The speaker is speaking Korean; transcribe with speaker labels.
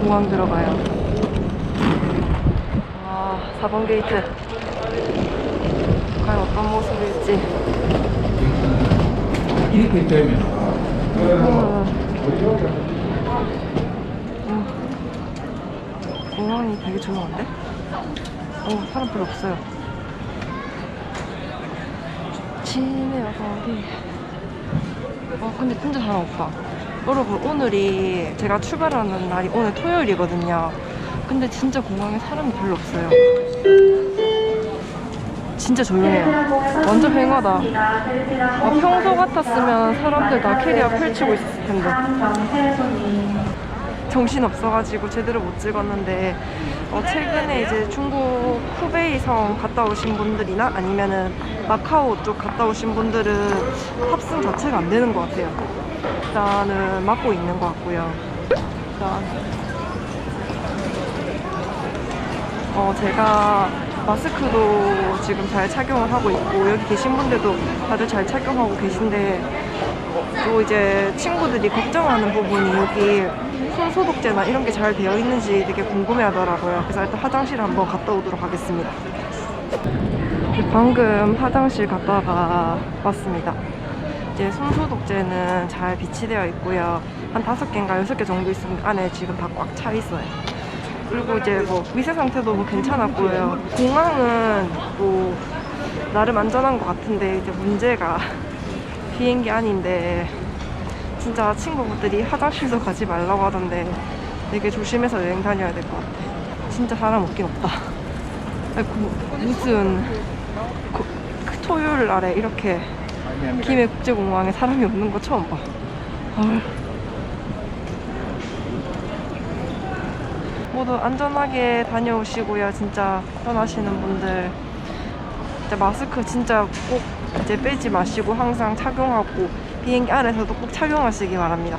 Speaker 1: 공항 들어가요. 와, 4번 게이트. 과연 어떤 모습일지.
Speaker 2: 이렇게 되면
Speaker 1: 음. 음. 공항이 되게 조용한데? 어, 사람 별로 없어요. 진해 어디? 어, 근데 진짜 사람 없다. 여러분, 오늘이 제가 출발하는 날이 오늘 토요일이거든요. 근데 진짜 공항에 사람이 별로 없어요. 진짜 조용해요. 완전 휑하다. 아, 평소 같았으면 사람들 다 캐리어 펼치고 있었을 텐데. 정신 없어가지고 제대로 못 찍었는데 어, 최근에 이제 중국 후베이성 갔다 오신 분들이나 아니면은 마카오 쪽 갔다 오신 분들은 탑승 자체가 안 되는 것 같아요. 일단은 막고 있는 것 같고요. 일단 어, 제가 마스크도 지금 잘 착용을 하고 있고 여기 계신 분들도 다들 잘 착용하고 계신데 또 이제 친구들이 걱정하는 부분이 여기 손 소독제나 이런 게 잘 되어 있는지 되게 궁금해 하더라고요. 그래서 일단 화장실 한번 갔다 오도록 하겠습니다. 방금 화장실 갔다가 왔습니다. 이제 손 소독제는 잘 비치되어 있고요. 한 다섯 개인가 여섯 개 정도 있으면 안에 지금 다 꽉 차 있어요. 그리고 이제 뭐 위생 상태도 뭐 괜찮았고요. 공항은 뭐 나름 안전한 것 같은데 이제 문제가 비행기 안인데 진짜 친구분들이 화장실도 가지 말라고 하던데 되게 조심해서 여행 다녀야 될 것 같아. 진짜 사람 없긴 없다. 아이고, 무슨 고- 그 토요일 날에 이렇게 김해 국제공항에 사람이 없는 거 처음 봐. 아. 모두 안전하게 다녀오시고요. 진짜 떠나시는 분들 진짜 마스크 진짜 꼭 이제 빼지 마시고 항상 착용하고 비행기 안에서도 꼭 착용하시기 바랍니다.